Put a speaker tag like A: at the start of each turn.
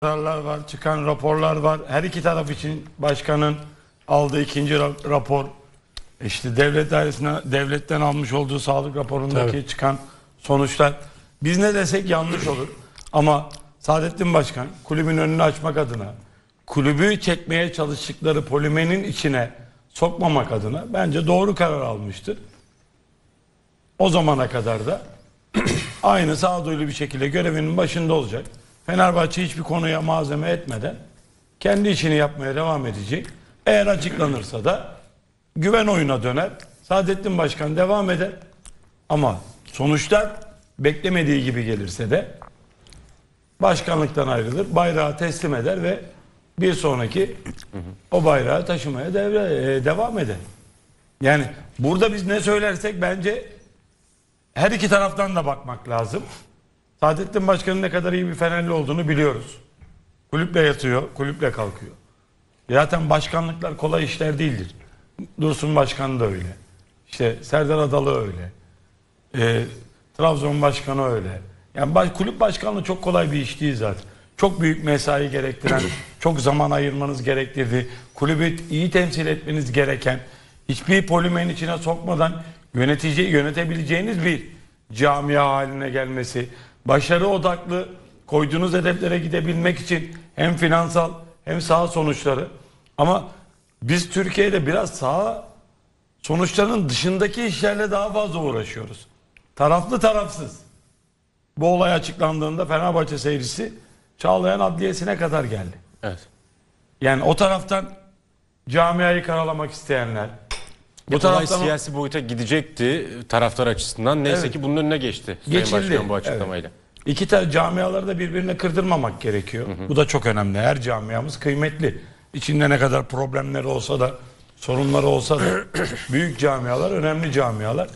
A: kararlar var, çıkan raporlar var. Her iki taraf için başkanın aldığı ikinci ra- rapor, işte devlet dairesine devletten almış olduğu sağlık raporundaki
B: Tabii.
A: çıkan sonuçlar. Biz ne desek yanlış olur. Ama Saadettin Başkan kulübün önünü açmak adına, kulübü çekmeye çalıştıkları polimenin içine sokmamak adına bence doğru karar almıştır. O zamana kadar da aynı sağduyulu bir şekilde görevinin başında olacak. Fenerbahçe hiçbir konuya malzeme etmeden kendi işini yapmaya devam edecek. Eğer açıklanırsa da güven oyuna döner. Saadettin Başkan devam eder. Ama sonuçlar beklemediği gibi gelirse de başkanlıktan ayrılır, bayrağı teslim eder ve bir sonraki o bayrağı taşımaya devre, e, devam eder. Yani burada biz ne söylersek bence her iki taraftan da bakmak lazım. Saadettin Başkan'ın ne kadar iyi bir Fenerli olduğunu biliyoruz. Kulüple yatıyor, kulüple kalkıyor. Zaten başkanlıklar kolay işler değildir. Dursun Başkan da öyle. İşte Serdar Adalı öyle. Ee, Trabzon Başkanı öyle. Yani baş- kulüp başkanlığı çok kolay bir iş değil zaten. Çok büyük mesai gerektiren, çok zaman ayırmanız gerektirdiği, kulübü iyi temsil etmeniz gereken, hiçbir polimerin içine sokmadan yönetici yönetebileceğiniz bir camia haline gelmesi, başarı odaklı koyduğunuz hedeflere gidebilmek için hem finansal hem saha sonuçları. Ama biz Türkiye'de biraz saha sonuçların dışındaki işlerle daha fazla uğraşıyoruz. Taraflı tarafsız. Bu olay açıklandığında Fenerbahçe seyircisi Çağlayan Adliyesi'ne kadar geldi.
C: Evet.
A: Yani o taraftan camiayı karalamak isteyenler, bu
C: Bu
A: taraftan
C: siyasi boyuta gidecekti taraftar açısından. Neyse
A: Evet.
C: ki bunun önüne geçti. Sayın
A: Geçildi.
C: Başkan bu açıklamayla.
A: iki tane camiaları da birbirine kırdırmamak gerekiyor. Bu da çok önemli. Her camiamız kıymetli. İçinde ne kadar problemleri olsa da, sorunları olsa da büyük camialar önemli camialar.